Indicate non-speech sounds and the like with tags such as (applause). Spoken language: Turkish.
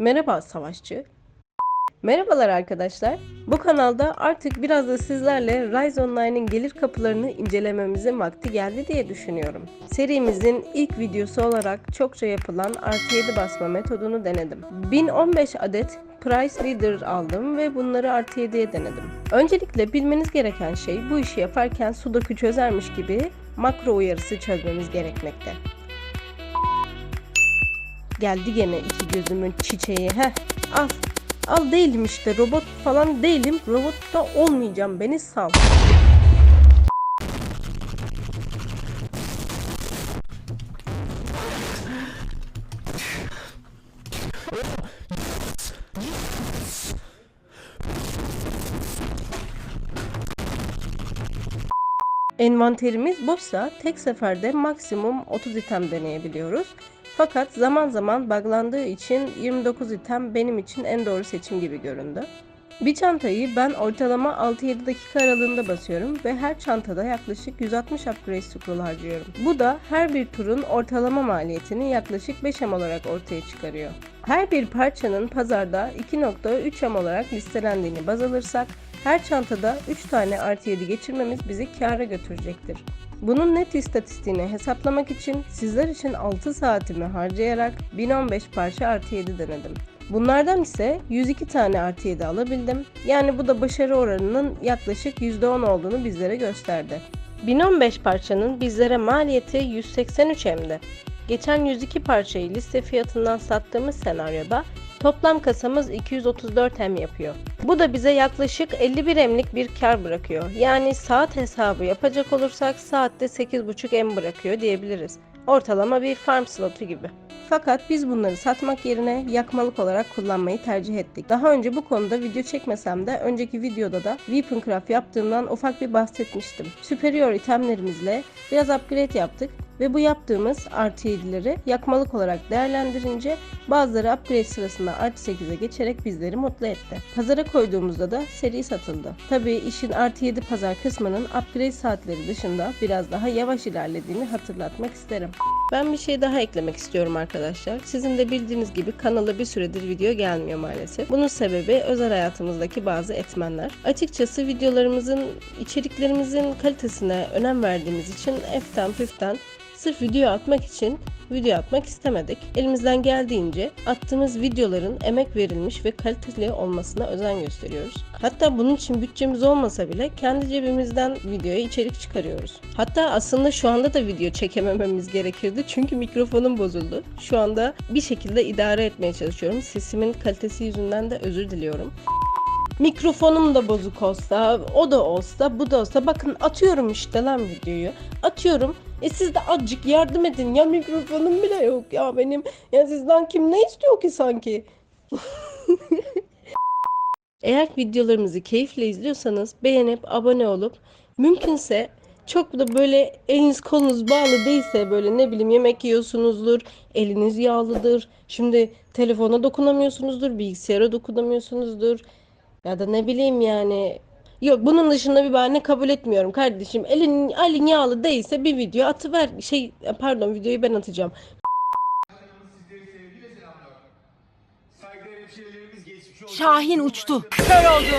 Merhaba savaşçı. Merhabalar arkadaşlar. Bu kanalda artık biraz da sizlerle Rise Online'ın gelir kapılarını incelememizin vakti geldi diye düşünüyorum. Serimizin ilk videosu olarak çokça yapılan artı 7 basma metodunu denedim. 1015 adet Price Leader aldım ve bunları artı 7'ye denedim. Öncelikle bilmeniz gereken şey bu işi yaparken sudoku çözermiş gibi makro uyarısı çözmemiz gerekmekte. Geldi gene iki gözümün çiçeği. Heh al. Al değilim işte robot falan değilim. Robot da olmayacağım beni sal. Envanterimiz boşsa tek seferde maksimum 30 item deneyebiliyoruz. Fakat zaman zaman buglandığı için 29 item benim için en doğru seçim gibi göründü. Bir çantayı ben ortalama 6-7 dakika aralığında basıyorum ve her çantada yaklaşık 160 upgrade scroll harcıyorum. Bu da her bir turun ortalama maliyetini yaklaşık 5 M olarak ortaya çıkarıyor. Her bir parçanın pazarda 2.3 M olarak listelendiğini baz alırsak her çantada 3 tane artı 7 geçirmemiz bizi kâra götürecektir. Bunun net istatistiğini hesaplamak için sizler için 6 saatimi harcayarak 1015 parça artı 7 denedim. Bunlardan ise 102 tane artı 7 alabildim. Yani bu da başarı oranının yaklaşık %10 olduğunu bizlere gösterdi. 1015 parçanın bizlere maliyeti 183 M'di. Geçen 102 parçayı liste fiyatından sattığımız senaryoda Toplam kasamız 234 M yapıyor. Bu da bize yaklaşık 51 M'lik bir kar bırakıyor. Yani saat hesabı yapacak olursak saatte 8,5 M bırakıyor diyebiliriz. Ortalama bir farm slotu gibi. Fakat biz bunları satmak yerine yakmalık olarak kullanmayı tercih ettik. Daha önce bu konuda video çekmesem de önceki videoda da Weapon Craft yaptığımdan ufak bir bahsetmiştim. Superior itemlerimizle biraz upgrade yaptık ve bu yaptığımız artı 7'leri yakmalık olarak değerlendirince bazıları upgrade sırasında artı 8'e geçerek bizleri mutlu etti. Pazara koyduğumuzda da seri satıldı. Tabii işin artı 7 pazar kısmının upgrade saatleri dışında biraz daha yavaş ilerlediğini hatırlatmak isterim. Ben bir şey daha eklemek istiyorum arkadaşlar. Sizin de bildiğiniz gibi kanala bir süredir video gelmiyor maalesef. Bunun sebebi özel hayatımızdaki bazı etmenler. Açıkçası videolarımızın, içeriklerimizin kalitesine önem verdiğimiz için eften püften sırf video atmak için video atmak istemedik. Elimizden geldiğince attığımız videoların emek verilmiş ve kaliteli olmasına özen gösteriyoruz. Hatta bunun için bütçemiz olmasa bile kendi cebimizden videoya içerik çıkarıyoruz. Hatta aslında şu anda da video çekemememiz gerekirdi çünkü mikrofonum bozuldu. Şu anda bir şekilde idare etmeye çalışıyorum. Sesimin kalitesi yüzünden de özür diliyorum. Mikrofonum da bozuk olsa, o da olsa, bu da olsa bakın atıyorum işte lan videoyu. Atıyorum. E siz de azıcık yardım edin. Ya mikrofonum bile yok ya benim. Ya sizden kim ne istiyor ki sanki? (laughs) Eğer videolarımızı keyifle izliyorsanız beğenip abone olup mümkünse çok da böyle eliniz kolunuz bağlı değilse böyle ne bileyim yemek yiyorsunuzdur, eliniz yağlıdır. Şimdi telefona dokunamıyorsunuzdur, bilgisayara dokunamıyorsunuzdur. Ya da ne bileyim yani. Yok bunun dışında bir bahane kabul etmiyorum kardeşim. Elin, elin yağlı değilse bir video atıver. Şey pardon videoyu ben atacağım. Şahin uçtu. Kör oldu.